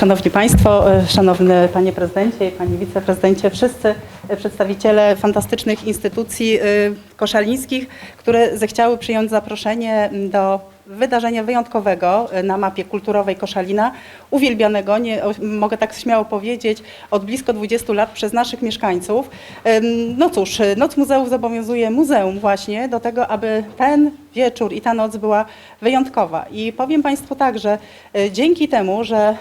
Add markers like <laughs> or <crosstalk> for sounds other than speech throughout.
Szanowni Państwo, Szanowny Panie Prezydencie i Panie Wiceprezydencie, wszyscy przedstawiciele fantastycznych instytucji e, koszalińskich, które zechciały przyjąć zaproszenie do wydarzenia wyjątkowego na mapie kulturowej Koszalina, uwielbianego, nie, mogę tak śmiało powiedzieć, od blisko 20 lat przez naszych mieszkańców. No cóż, e, Noc Muzeów zobowiązuje muzeum właśnie do tego, aby ten wieczór i ta noc była wyjątkowa. I powiem Państwu tak, że e, dzięki temu, że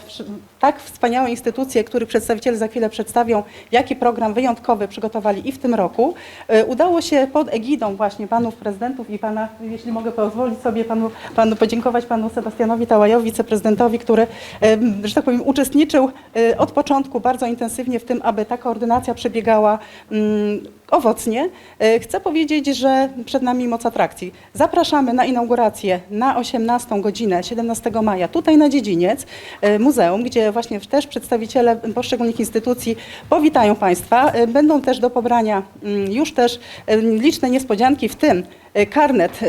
tak wspaniałe instytucje, których przedstawiciele za chwilę przedstawią, jaki program wyjątkowy przygotowali i w tym roku, e, udało się pod egidą właśnie panów prezydentów i pana, jeśli mogę pozwolić sobie panu, panu podziękować panu Sebastianowi Tałajowi, wiceprezydentowi, który, że tak powiem, uczestniczył e, od początku bardzo intensywnie w tym, aby ta koordynacja przebiegała mm, owocnie. E, Chcę powiedzieć, że przed nami moc atrakcji. Zapraszamy na inaugurację na 18 godzinę 17 maja tutaj na Dziedziniec e, Muzeum, gdzie właśnie też przedstawiciele poszczególnych instytucji powitają Państwa. E, Będą też do pobrania mm, już też liczne niespodzianki, w tym karnet,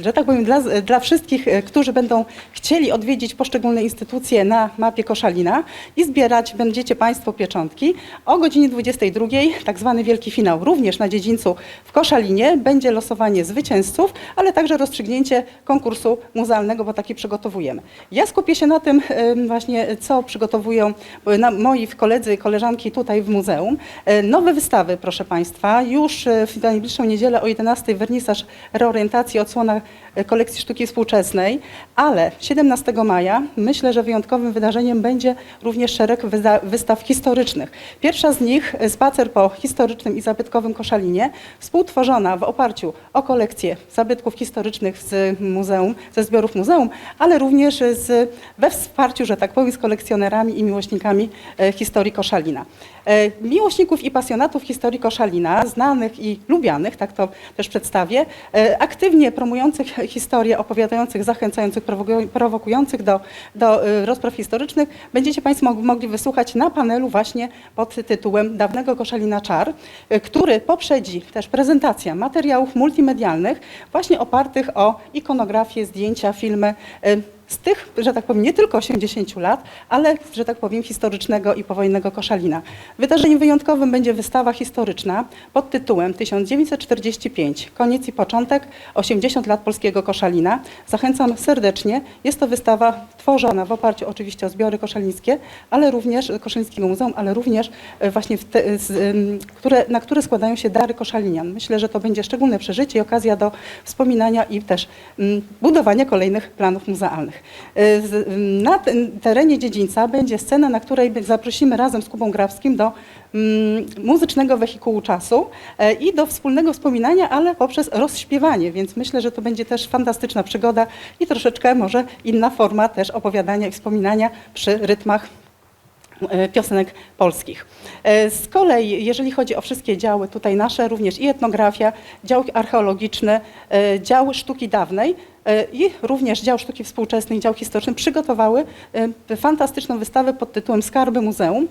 że tak powiem, dla, dla wszystkich, którzy będą chcieli odwiedzić poszczególne instytucje na mapie Koszalina i zbierać będziecie Państwo pieczątki. O godzinie 22, tak zwany wielki finał, również na dziedzińcu w Koszalinie, będzie losowanie zwycięzców, ale także rozstrzygnięcie konkursu muzealnego, bo taki przygotowujemy. Ja skupię się na tym właśnie, co przygotowują e, moi koledzy i koleżanki tutaj w muzeum. E, Nowe wystawy, proszę Państwa, już e, w najbliższą niedzielę o 11 wernisaż reorientacji odsłona kolekcji sztuki współczesnej, ale 17 maja myślę, że wyjątkowym wydarzeniem będzie również szereg wystaw historycznych. Pierwsza z nich spacer po historycznym i zabytkowym Koszalinie, współtworzona w oparciu o kolekcję zabytków historycznych z muzeum, ze zbiorów muzeum, ale również z, we wsparciu, że tak powiem, z kolekcjonerami i miłośnikami e, historii Koszalina. E, Miłośników i pasjonatów historii Koszalina, znanych i lubianych, tak to też przedstawię, e, aktywnie promujących historię, opowiadających, zachęcających, prowokują- prowokujących do, do rozpraw historycznych, będziecie Państwo mog- mogli wysłuchać na panelu właśnie pod tytułem Dawnego Koszalina Czar, e, który poprzedzi też prezentacja materiałów multimedialnych, właśnie opartych o ikonografię, zdjęcia, filmy, e, z tych, że tak powiem, nie tylko 80 lat, ale, że tak powiem, historycznego i powojennego Koszalina. Wydarzeniem wyjątkowym będzie wystawa historyczna pod tytułem 1945, koniec i początek, 80 lat polskiego Koszalina. Zachęcam serdecznie. Jest to wystawa tworzona w oparciu oczywiście o zbiory koszalińskie, ale również Koszalińskiego Muzeum, ale również e, właśnie, te, z, ym, które, na które składają się dary koszalinian. Myślę, że to będzie szczególne przeżycie i okazja do wspominania i też ym, budowania kolejnych planów muzealnych. Z- ym, Na terenie dziedzińca będzie scena, na której zaprosimy razem z Kubą Grafskim do mm, muzycznego wehikułu czasu e, i do wspólnego wspominania, ale poprzez rozśpiewanie, więc myślę, że to będzie też fantastyczna przygoda i troszeczkę może inna forma też opowiadania i wspominania przy rytmach e, piosenek polskich. E, Z kolei, jeżeli chodzi o wszystkie działy tutaj nasze, również i etnografia, dział archeologiczny, dział sztuki dawnej i również dział sztuki współczesnej, dział historyczny przygotowały e, fantastyczną wystawę pod tytułem Skarby Muzeum, e,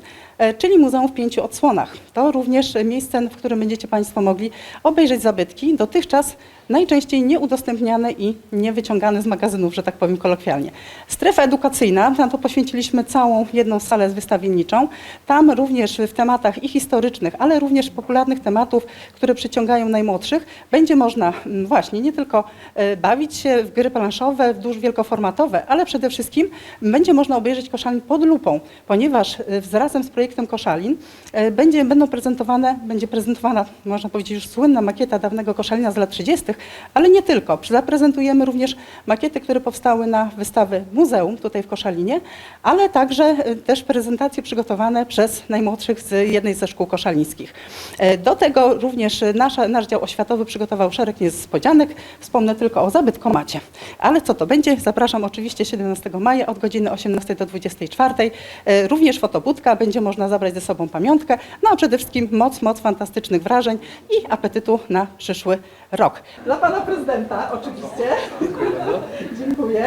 czyli Muzeum w pięciu odsłonach. To również miejsce, w którym będziecie Państwo mogli obejrzeć zabytki, dotychczas najczęściej nieudostępniane i niewyciągane z magazynów, że tak powiem kolokwialnie. Strefa edukacyjna, na to poświęciliśmy całą jedną salę wystawienniczą. Tam również w tematach i historycznych, ale również popularnych tematów, które przyciągają najmłodszych, będzie można mm, właśnie nie tylko e, bawić się w gry planszowe, w duż wielkoformatowe, ale przede wszystkim będzie można obejrzeć Koszalin pod lupą, ponieważ e, z- razem z projektem Koszalin e, będzie, będą prezentowane, będzie prezentowana, można powiedzieć, już słynna makieta dawnego Koszalina z lat 30., ale nie tylko. Zaprezentujemy również makiety, które powstały na wystawy muzeum tutaj w Koszalinie, ale także e, też prezentacje przygotowane przez najmłodszych z jednej ze szkół koszalińskich. E, Do tego również nasza, nasz dział oświatowy przygotował szereg niespodzianek. Wspomnę tylko o zabytkomacie. Ale co to będzie? Zapraszam oczywiście 17 maja od godziny 18 do 24. E, Również fotobudka, będzie można zabrać ze sobą pamiątkę, no a przede wszystkim moc, moc fantastycznych wrażeń i apetytu na przyszły rok. Dla pana prezydenta oczywiście. <laughs> Dziękuję.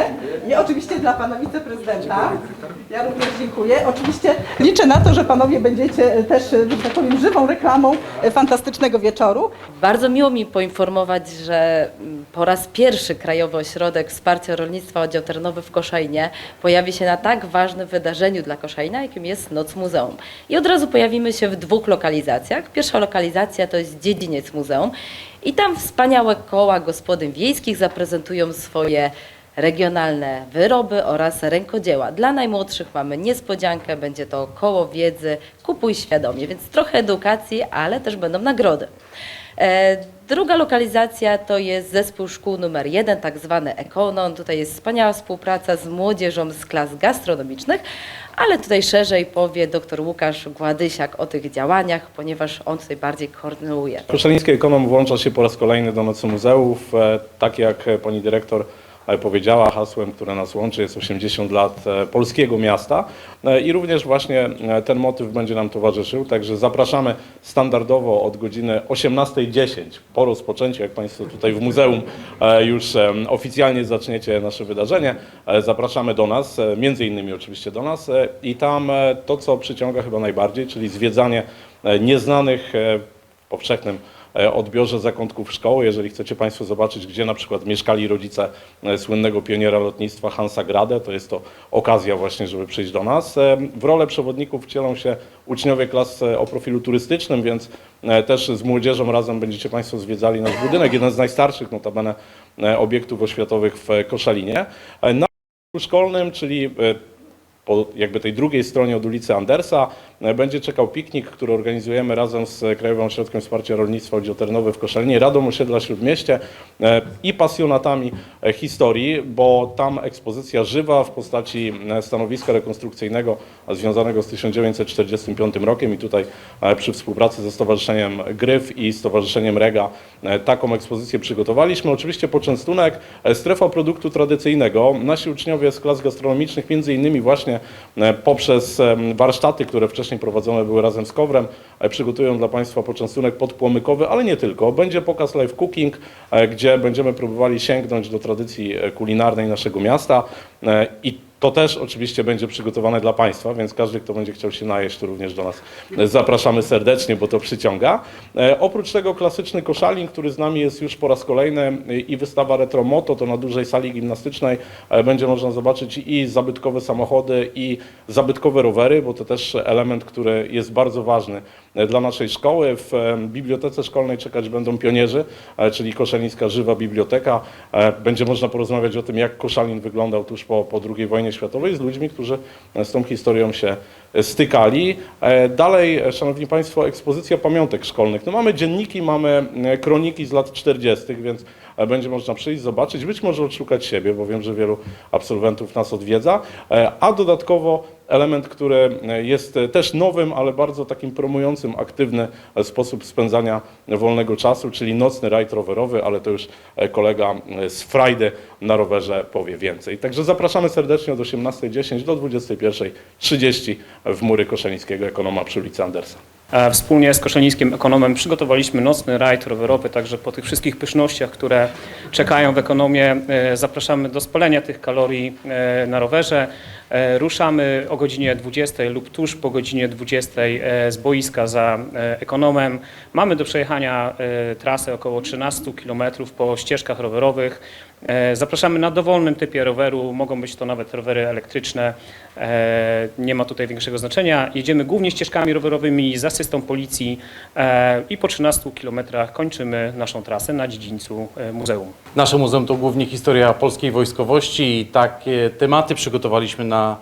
I oczywiście dla pana wiceprezydenta. Ja również dziękuję. Oczywiście liczę na to, że panowie będziecie też, że tak powiem, żywą reklamą e, fantastycznego wieczoru. Bardzo miło mi poinformować, że mm, po raz pierwszy Krajowy Ośrodek Wsparcia Rolnictwa Oddział w Koszalinie pojawi się na tak ważnym wydarzeniu dla Koszalina, jakim jest Noc Muzeum. I od razu pojawimy się w dwóch lokalizacjach. Pierwsza lokalizacja to jest dziedziniec muzeum i tam wspaniałe koła gospodyń wiejskich zaprezentują swoje regionalne wyroby oraz rękodzieła. Dla najmłodszych mamy niespodziankę, będzie to koło wiedzy Kupuj świadomie, więc trochę edukacji, ale też będą nagrody. E, Druga lokalizacja to jest zespół szkół numer jeden, tak zwany Ekonon. Tutaj jest wspaniała współpraca z młodzieżą z klas gastronomicznych, ale tutaj szerzej powie dr Łukasz Gładysiak o tych działaniach, ponieważ on tutaj bardziej koordynuje. Koszaliński Ekonom włącza się po raz kolejny do Nocy Muzeów. E, Tak jak e, pani dyrektor powiedziała, hasłem, które nas łączy jest 80 lat e, polskiego miasta E, i również właśnie e, ten motyw będzie nam towarzyszył. Także zapraszamy standardowo od godziny 18.10 po rozpoczęciu, jak Państwo tutaj w muzeum już oficjalnie zaczniecie nasze wydarzenie. Zapraszamy do nas, między innymi oczywiście do nas i tam to, co przyciąga chyba najbardziej, czyli zwiedzanie nieznanych powszechnym odbiorze zakątków szkoły. Jeżeli chcecie Państwo zobaczyć, gdzie na przykład mieszkali rodzice e, słynnego pioniera lotnictwa Hansa Grade, to jest to okazja właśnie, żeby przyjść do nas. E, W rolę przewodników wcielą się uczniowie klas e, o profilu turystycznym, więc e, też z młodzieżą razem będziecie Państwo zwiedzali nasz budynek, jeden z najstarszych notabene e, obiektów oświatowych w Koszalinie. E, Na szkolnym, czyli e, po jakby tej drugiej stronie od ulicy Andersa e, będzie czekał piknik, który organizujemy razem z Krajowym Ośrodkiem Wsparcia Rolnictwa Oddział Terenowy w Koszalinie, Radą Osiedla Śródmieście e, i pasjonatami e, historii, bo tam ekspozycja żywa w postaci e, stanowiska rekonstrukcyjnego związanego z 1945 rokiem i tutaj e, przy współpracy ze Stowarzyszeniem Gryf i Stowarzyszeniem Rega e, taką ekspozycję przygotowaliśmy. Oczywiście poczęstunek, e, strefa produktu tradycyjnego. Nasi uczniowie z klas gastronomicznych między innymi właśnie e, poprzez warsztaty, które wcześniej prowadzone były razem z Kowrem, e, przygotują dla Państwa poczęstunek podpłomykowy, ale nie tylko. Będzie pokaz live cooking, e, gdzie będziemy próbowali sięgnąć do tradycji kulinarnej naszego miasta i to też oczywiście będzie przygotowane dla Państwa, więc każdy, kto będzie chciał się najeść, to również do nas e, zapraszamy serdecznie, bo to przyciąga. E, oprócz tego klasyczny koszalin, który z nami jest już po raz kolejny e, i wystawa Retro Moto, to na dużej sali gimnastycznej e, będzie można zobaczyć i zabytkowe samochody, i zabytkowe rowery, bo to też element, który jest bardzo ważny e, dla naszej szkoły. W e, bibliotece szkolnej czekać będą pionierzy, e, czyli Koszalińska Żywa Biblioteka. E, Będzie można porozmawiać o tym, jak Koszalin wyglądał tuż po, po II wojnie światowej z ludźmi, którzy e, z tą historią się e, stykali. E, Dalej, Szanowni Państwo, ekspozycja pamiątek szkolnych. No mamy dzienniki, mamy kroniki z lat 40., więc będzie można przyjść, zobaczyć, być może odszukać siebie, bo wiem, że wielu absolwentów nas odwiedza, a dodatkowo element, który e, jest e, też nowym, ale bardzo takim promującym aktywny e, sposób spędzania wolnego czasu, czyli nocny rajd rowerowy, ale to już kolega z Frajdy na rowerze powie więcej. Także zapraszamy serdecznie od 18.10 do 21.30 w Mury Koszalińskiego Ekonoma przy ulicy Andersa. Wspólnie z Koszalińskim Ekonomem przygotowaliśmy nocny rajd rowerowy, także po tych wszystkich pysznościach, które czekają w ekonomie, e, zapraszamy do spalenia tych kalorii e, na rowerze. E, Ruszamy o godzinie 20 lub tuż po godzinie 20 e, z boiska za ekonomem. Mamy do przejechania trasę około 13 km po ścieżkach rowerowych. E, Zapraszamy na dowolnym typie roweru, mogą być to nawet rowery elektryczne, e, nie ma tutaj większego znaczenia. Jedziemy głównie ścieżkami rowerowymi z asystą policji e, i po 13 kilometrach kończymy naszą trasę na dziedzińcu muzeum. Nasze muzeum to głównie historia polskiej wojskowości i takie tematy przygotowaliśmy na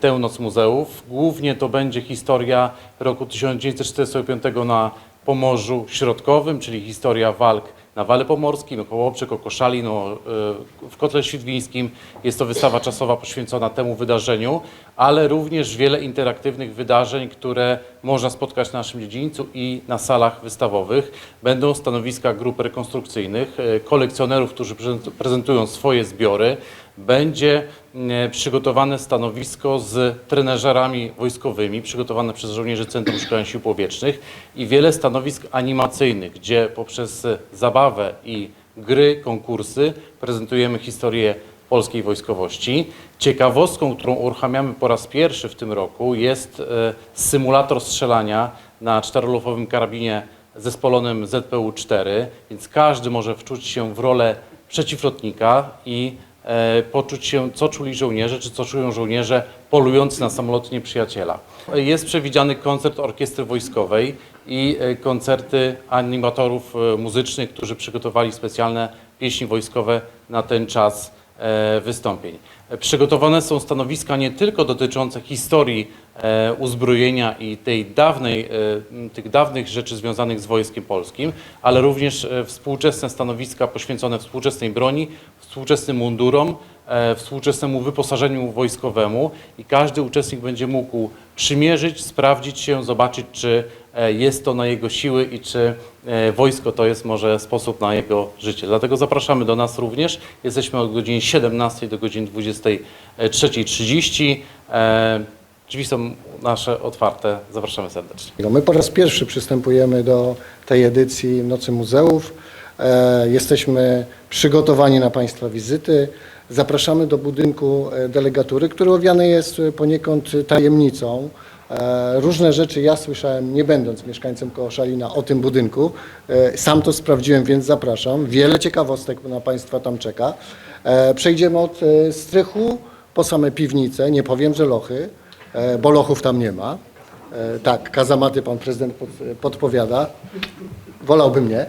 tę noc muzeów. Głównie to będzie historia roku 1945 na Pomorzu Środkowym, czyli historia walk na Wale Pomorskim, Kołobrzeg, Koszalin, o, e, w Kotle Świdwińskim. Jest to wystawa czasowa poświęcona temu wydarzeniu, ale również wiele interaktywnych wydarzeń, które można spotkać na naszym dziedzińcu i na salach wystawowych. Będą stanowiska grup rekonstrukcyjnych, e, kolekcjonerów, którzy prezent- prezentują swoje zbiory. Będzie e, przygotowane stanowisko z treneżerami wojskowymi, przygotowane przez żołnierzy Centrum Szkolenia Sił Powietrznych i wiele stanowisk animacyjnych, gdzie poprzez zabawę i gry, konkursy prezentujemy historię polskiej wojskowości. Ciekawostką, którą uruchamiamy po raz pierwszy w tym roku jest e, symulator strzelania na czterolufowym karabinie zespolonym ZPU-4, więc każdy może wczuć się w rolę przeciwlotnika i e, poczuć się, co czuli żołnierze, czy co czują żołnierze polujący na samoloty nieprzyjaciela. Jest przewidziany koncert orkiestry wojskowej i e, koncerty animatorów muzycznych, którzy przygotowali specjalne pieśni wojskowe na ten czas wystąpień. E, Przygotowane są stanowiska nie tylko dotyczące historii e, uzbrojenia i tej dawnej, e, tych dawnych rzeczy związanych z Wojskiem Polskim, ale również współczesne stanowiska poświęcone współczesnej broni, współczesnym mundurom, współczesnemu wyposażeniu wojskowemu i każdy uczestnik będzie mógł przymierzyć, sprawdzić się, zobaczyć, czy jest to na jego siły i czy e, wojsko to jest może sposób na jego życie. Dlatego zapraszamy do nas również. Jesteśmy od godziny 17 do godziny 23.30. E, Drzwi są nasze otwarte. Zapraszamy serdecznie. My po raz pierwszy przystępujemy do tej edycji Nocy Muzeów. E, Jesteśmy przygotowani na Państwa wizyty. Zapraszamy do budynku e, delegatury, który owiany jest e, poniekąd tajemnicą. E, Różne rzeczy ja słyszałem, nie będąc mieszkańcem Koszalina, o tym budynku. E, Sam to sprawdziłem, więc zapraszam. Wiele ciekawostek na Państwa tam czeka. E, Przejdziemy od strychu po same piwnice. Nie powiem, że lochy, bo lochów tam nie ma. Tak, kazamaty pan prezydent pod, podpowiada. Wolałbym nie.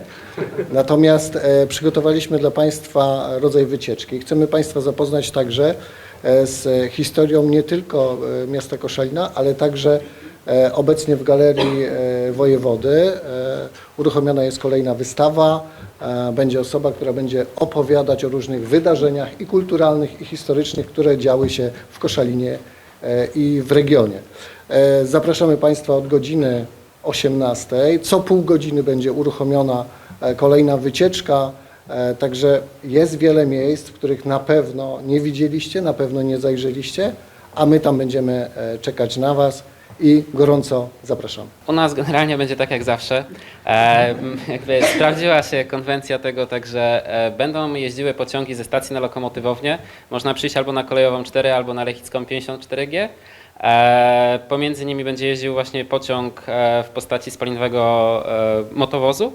Natomiast przygotowaliśmy dla Państwa rodzaj wycieczki. Chcemy Państwa zapoznać także z historią nie tylko e, miasta Koszalina, ale także e, obecnie w Galerii e, Wojewody e, uruchomiona jest kolejna wystawa. E, Będzie osoba, która będzie opowiadać o różnych wydarzeniach i kulturalnych, i historycznych, które działy się w Koszalinie e, i w regionie. E, Zapraszamy Państwa od godziny 18. Co pół godziny będzie uruchomiona e, kolejna wycieczka. E, Także jest wiele miejsc, w których na pewno nie widzieliście, na pewno nie zajrzeliście, a my tam będziemy e, czekać na Was i gorąco zapraszamy. U nas generalnie będzie tak jak zawsze. E, jakby sprawdziła się konwencja tego, także e, będą jeździły pociągi ze stacji na lokomotywownię. Można przyjść albo na kolejową 4, albo na Lechicką 54G. E, pomiędzy nimi będzie jeździł właśnie pociąg w postaci spalinowego motowozu.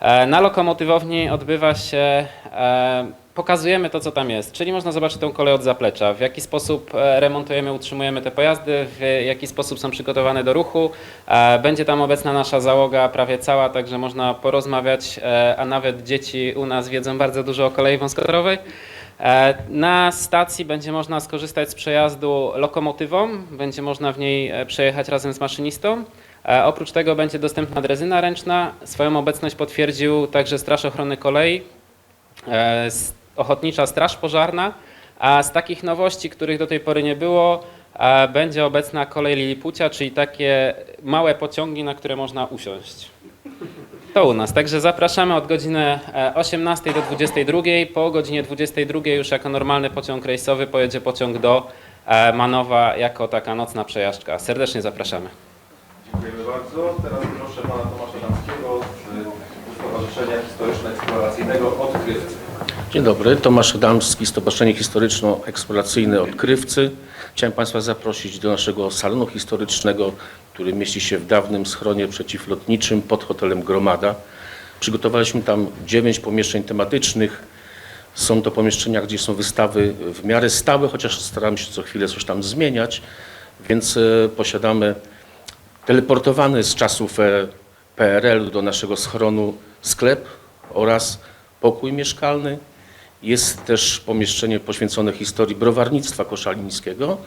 E, Na lokomotywowni odbywa się, e, pokazujemy to, co tam jest, czyli można zobaczyć tą kolej od zaplecza, w jaki sposób e, remontujemy, utrzymujemy te pojazdy, w jaki sposób są przygotowane do ruchu. Będzie tam obecna nasza załoga prawie cała, także można porozmawiać, a nawet dzieci u nas wiedzą bardzo dużo o kolei wąskotorowej. Na stacji będzie można skorzystać z przejazdu lokomotywą, będzie można w niej przejechać razem z maszynistą. E, Oprócz tego będzie dostępna drezyna ręczna. Swoją obecność potwierdził także Straż Ochrony Kolei, e, Ochotnicza Straż Pożarna. A z takich nowości, których do tej pory nie było, e, będzie obecna kolej Lilipucia, czyli takie małe pociągi, na które można usiąść. To u nas. Także zapraszamy od godziny e, 18 do 22. Po godzinie 22 już jako normalny pociąg rejsowy pojedzie pociąg do Manowa jako taka nocna przejażdżka. Serdecznie zapraszamy. Dziękujemy bardzo. Teraz proszę pana Tomasza Damskiego z Stowarzyszenia Historyczno-Eksploracyjnego Odkrywcy. Dzień dobry, Tomasz Adamski, Stowarzyszenie Historyczno-Eksploracyjne Odkrywcy. Chciałem Państwa zaprosić do naszego salonu historycznego, który mieści się w dawnym schronie przeciwlotniczym pod hotelem Gromada. Przygotowaliśmy tam dziewięć pomieszczeń tematycznych. Są to pomieszczenia, gdzie są wystawy w miarę stałe, chociaż staramy się co chwilę coś tam zmieniać, więc e, posiadamy teleportowany z czasów e, PRL do naszego schronu sklep oraz pokój mieszkalny. Jest też pomieszczenie poświęcone historii browarnictwa koszalińskiego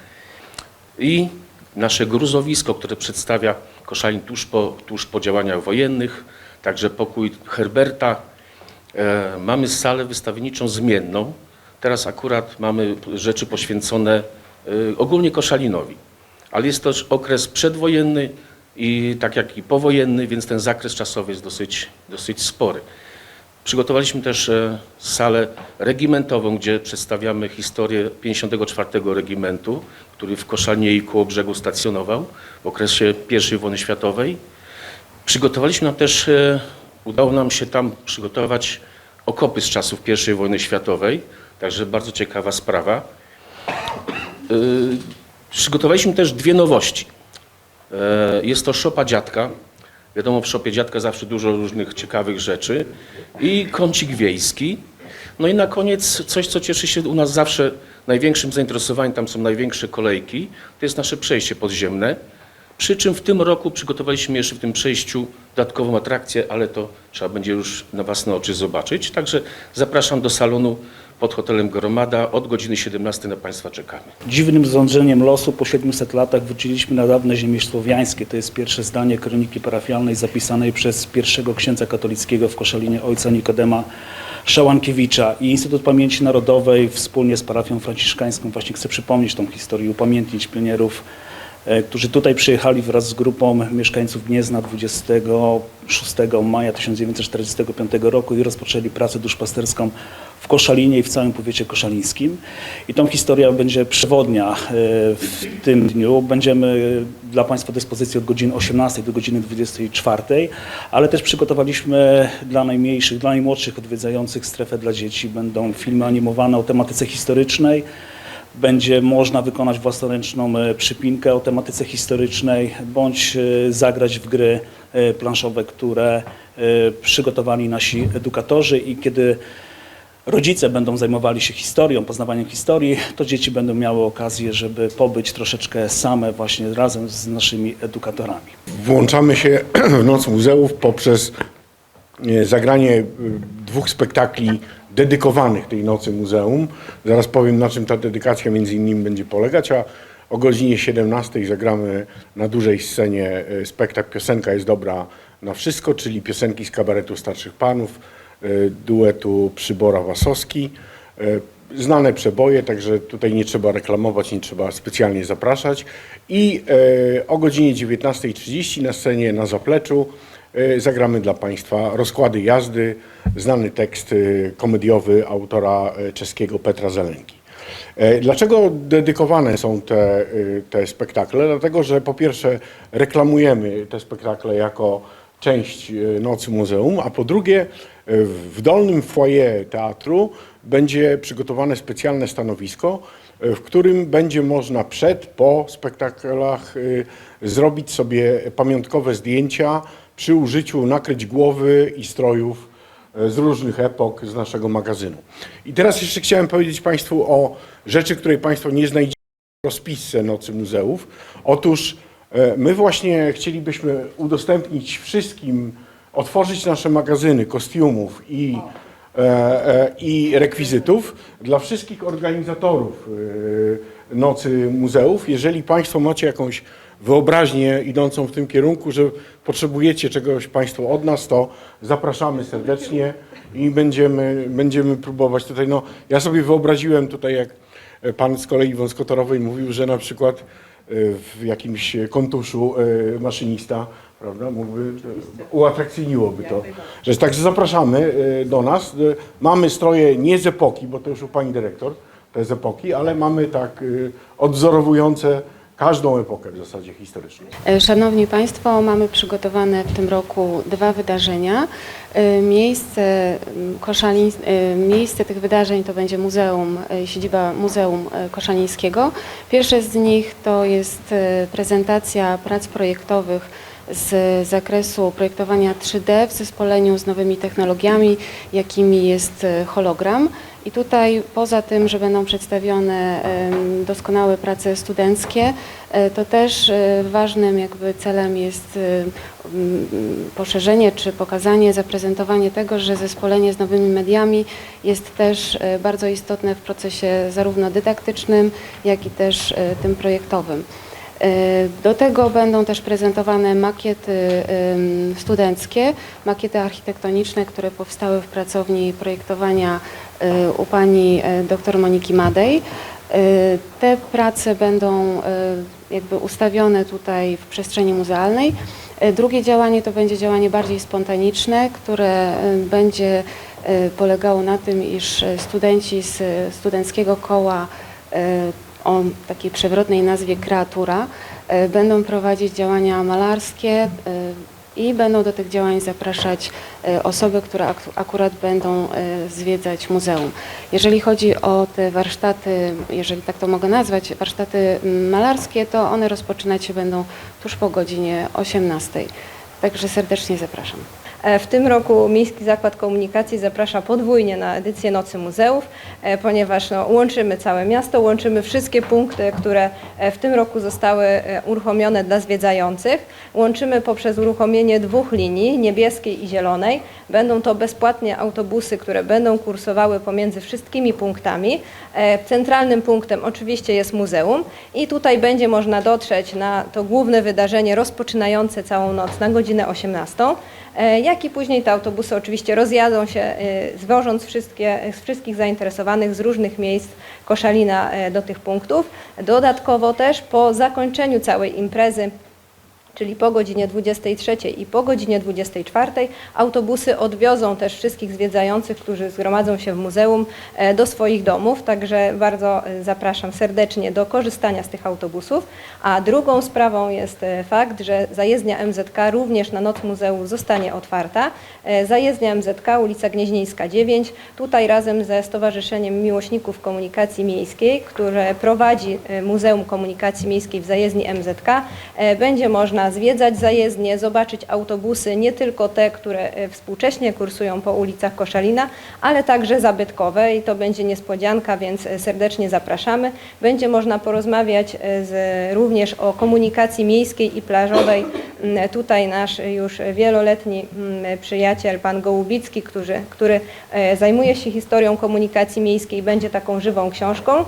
i nasze gruzowisko, które przedstawia Koszalin tuż po, tuż po działaniach wojennych, także pokój Herberta. E, mamy salę wystawienniczą zmienną. Teraz akurat mamy rzeczy poświęcone e, ogólnie Koszalinowi, ale jest też okres przedwojenny i tak jak i powojenny, więc ten zakres czasowy jest dosyć, dosyć spory. Przygotowaliśmy też e, salę regimentową, gdzie przedstawiamy historię 54 Regimentu, który w Koszalinie i Kołobrzegu stacjonował w okresie I wojny światowej. Przygotowaliśmy nam też, e, udało nam się tam przygotować okopy z czasów I wojny światowej, także bardzo ciekawa sprawa. E, Przygotowaliśmy też dwie nowości. E, Jest to szopa dziadka. Wiadomo, w szopie dziadka zawsze dużo różnych ciekawych rzeczy. I kącik wiejski. No i na koniec coś, co cieszy się u nas zawsze największym zainteresowaniem, tam są największe kolejki, to jest nasze przejście podziemne. Przy czym w tym roku przygotowaliśmy jeszcze w tym przejściu dodatkową atrakcję, ale to trzeba będzie już na własne oczy zobaczyć. Także zapraszam do salonu pod hotelem Gromada. Od godziny 17 na Państwa czekamy. Dziwnym zrządzeniem losu po 700 latach wróciliśmy na dawne ziemie słowiańskie. To jest pierwsze zdanie kroniki parafialnej zapisanej przez pierwszego księdza katolickiego w Koszalinie, ojca Nikodema Szałankiewicza. I Instytut Pamięci Narodowej wspólnie z parafią franciszkańską właśnie chce przypomnieć tą historię, upamiętnić pionierów, którzy tutaj przyjechali wraz z grupą mieszkańców Gniezna 26 maja 1945 roku i rozpoczęli pracę duszpasterską w Koszalinie i w całym powiecie koszalińskim. I tą historia będzie przewodnia e, w tym dniu. Będziemy dla Państwa dyspozycji od godziny 18 do godziny 24, ale też przygotowaliśmy dla najmniejszych, dla najmłodszych odwiedzających strefę dla dzieci. Będą filmy animowane o tematyce historycznej. Będzie można wykonać własnoręczną e, przypinkę o tematyce historycznej, bądź e, zagrać w gry e, planszowe, które przygotowali nasi edukatorzy i kiedy rodzice będą zajmowali się historią, poznawaniem historii, to dzieci będą miały okazję, żeby pobyć troszeczkę same właśnie razem z naszymi edukatorami. Włączamy się <clears throat> w Noc Muzeów poprzez zagranie dwóch spektakli dedykowanych tej Nocy Muzeum. Zaraz powiem, na czym ta dedykacja między innymi będzie polegać, a o godzinie 17 zagramy na dużej scenie e, spektakl Piosenka jest dobra na wszystko, czyli piosenki z kabaretu Starszych Panów, e, duetu Przybora Wasowski. E, Znane przeboje, także tutaj nie trzeba reklamować, nie trzeba specjalnie zapraszać. I o godzinie 19.30 na scenie na zapleczu zagramy dla Państwa rozkłady jazdy, znany tekst e, komediowy autora e, czeskiego Petra Zelenki. Dlaczego dedykowane są te, te spektakle? Dlatego, że po pierwsze reklamujemy te spektakle jako część Nocy Muzeum, a po drugie w dolnym foyer teatru będzie przygotowane specjalne stanowisko, w którym będzie można przed, po spektaklach zrobić sobie pamiątkowe zdjęcia przy użyciu nakryć głowy i strojów e, z różnych epok z naszego magazynu. I teraz jeszcze chciałem powiedzieć Państwu o rzeczy, której Państwo nie znajdziecie w rozpisce Nocy Muzeów. Otóż e, my właśnie chcielibyśmy udostępnić wszystkim, otworzyć nasze magazyny kostiumów i, e, i rekwizytów dla wszystkich organizatorów Nocy Muzeów. Jeżeli Państwo macie jakąś wyobraźnię idącą w tym kierunku, że potrzebujecie czegoś Państwo od nas, to zapraszamy serdecznie i będziemy, będziemy próbować tutaj. No, ja sobie wyobraziłem tutaj, jak pan z kolei wąskotorowej mówił, że na przykład e, w jakimś kontuszu e, maszynista, prawda, mógłby, uatrakcyjniło to. Że także zapraszamy e, do nas. E, Mamy stroje nie z epoki, bo to już u pani dyrektor, te z epoki, ale mamy tak e, odwzorowujące każdą epokę w zasadzie historyczną. E, Szanowni Państwo, mamy przygotowane w tym roku dwa wydarzenia. E, Miejsce, m, Koszalin, e, miejsce tych wydarzeń to będzie muzeum, siedziba Muzeum Koszalińskiego. Pierwsze z nich to jest prezentacja prac projektowych z zakresu projektowania 3D w zespoleniu z nowymi technologiami, jakimi jest e, hologram. I tutaj poza tym, że będą przedstawione doskonałe prace studenckie, e, to też e, ważnym jakby celem jest poszerzenie czy pokazanie, zaprezentowanie tego, że zespolenie z nowymi mediami jest też bardzo istotne w procesie zarówno dydaktycznym, jak i też tym projektowym. E, Do tego będą też prezentowane makiety studenckie, makiety architektoniczne, które powstały w pracowni projektowania e, u pani e, dr Moniki Madej. Te prace będą jakby ustawione tutaj w przestrzeni muzealnej. Drugie działanie to będzie działanie bardziej spontaniczne, które będzie polegało na tym, iż studenci z studenckiego koła o takiej przewrotnej nazwie kreatura e, będą prowadzić działania malarskie e, i będą do tych działań zapraszać e, osoby, które ak- akurat będą zwiedzać muzeum. Jeżeli chodzi o te warsztaty, jeżeli tak to mogę nazwać, warsztaty malarskie, to one rozpoczynać się będą tuż po godzinie 18. Także serdecznie zapraszam. E, W tym roku Miejski Zakład Komunikacji zaprasza podwójnie na edycję Nocy Muzeów, e, ponieważ no, łączymy całe miasto, łączymy wszystkie punkty, które e, w tym roku zostały uruchomione dla zwiedzających. Łączymy poprzez uruchomienie dwóch linii, niebieskiej i zielonej. Będą to bezpłatnie autobusy, które będą kursowały pomiędzy wszystkimi punktami. Centralnym punktem oczywiście jest muzeum i tutaj będzie można dotrzeć na to główne wydarzenie rozpoczynające całą noc na godzinę 18, e, jak i później te autobusy oczywiście rozjadą się, e, zwożąc wszystkie, wszystkich zainteresowanych z różnych miejsc Koszalina e, do tych punktów. Dodatkowo też po zakończeniu całej imprezy czyli po godzinie 23 i po godzinie 24 autobusy odwiozą też wszystkich zwiedzających, którzy zgromadzą się w muzeum e, do swoich domów, także bardzo e, zapraszam serdecznie do korzystania z tych autobusów. A drugą sprawą jest e, fakt, że zajezdnia MZK również na Noc Muzeum zostanie otwarta. Zajezdnia MZK, ulica Gnieźnieńska 9, tutaj razem ze Stowarzyszeniem Miłośników Komunikacji Miejskiej, które prowadzi Muzeum Komunikacji Miejskiej w zajezdni MZK, będzie można zwiedzać zajezdnię, zobaczyć autobusy, nie tylko te, które e, współcześnie kursują po ulicach Koszalina, ale także zabytkowe i to będzie niespodzianka, więc e, serdecznie zapraszamy. Będzie można porozmawiać e, z, również o komunikacji miejskiej i plażowej. Mm, Tutaj nasz już wieloletni mm, przyjaciel, pan Gołubicki, który, który zajmuje się historią komunikacji miejskiej, będzie taką żywą książką.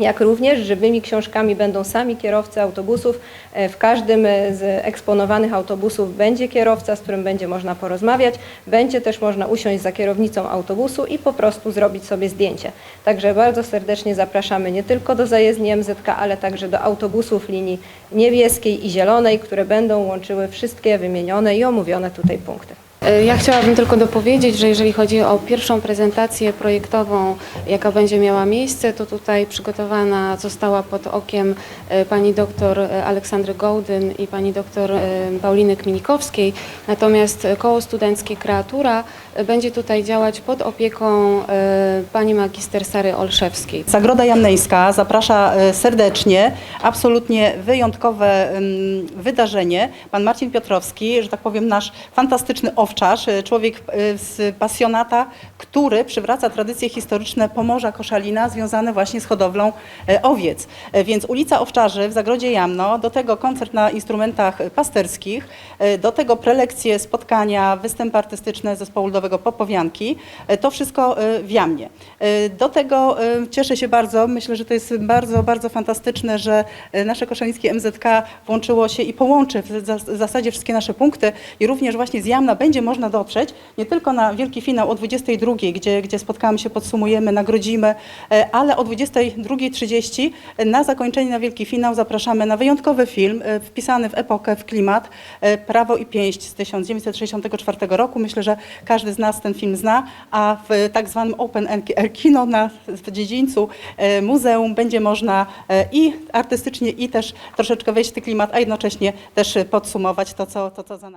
Jak również żywymi książkami będą sami kierowcy autobusów. E, W każdym e, z eksponowanych autobusów będzie kierowca, z którym będzie można porozmawiać. Będzie też można usiąść za kierownicą autobusu i po prostu zrobić sobie zdjęcie. Także bardzo serdecznie zapraszamy nie tylko do zajezdni MZK, ale także do autobusów linii niebieskiej i zielonej, które będą łączyły wszystkie wymienione i omówione tutaj punkty. E, Ja chciałabym tylko dopowiedzieć, że jeżeli chodzi o pierwszą prezentację projektową, jaka będzie miała miejsce, to tutaj przygotowana została pod okiem e, pani doktor e, Aleksandry Gołdyn i pani doktor Pauliny Kmilikowskiej. Natomiast koło studenckie Kreatura będzie tutaj działać pod opieką e, pani magister Sary Olszewskiej. Zagroda Jamneńska zaprasza e, serdecznie, absolutnie wyjątkowe wydarzenie. Pan Marcin Piotrowski, że tak powiem nasz fantastyczny owczarz, e, człowiek z pasjonata, który przywraca tradycje historyczne Pomorza Koszalina związane właśnie z hodowlą owiec. Więc ulica Owczarzy w Zagrodzie Jamno, do tego koncert na instrumentach pasterskich, do tego prelekcje, spotkania, występy artystyczne zespołu ludowego Popowianki. E, To wszystko e, w Jamnie. E, Do tego cieszę się bardzo, myślę, że to jest bardzo, bardzo fantastyczne, że nasze koszalińskie MZK włączyło się i połączy w zas- w zasadzie wszystkie nasze punkty i również właśnie z Jamna będzie można dotrzeć nie tylko na wielki finał o 22, gdzie, gdzie spotkamy się, podsumujemy, nagrodzimy, ale o 22.30 na zakończenie na wielki finał zapraszamy na wyjątkowy film wpisany w epokę, w klimat Prawo i Pięść z 1964 roku. Myślę, że każdy z nas ten film zna, a w tak zwanym Open Air Kino na w dziedzińcu e, muzeum będzie można e, i artystycznie, i też troszeczkę wejść w ten klimat, a jednocześnie też e, podsumować to, co, to, co za nami.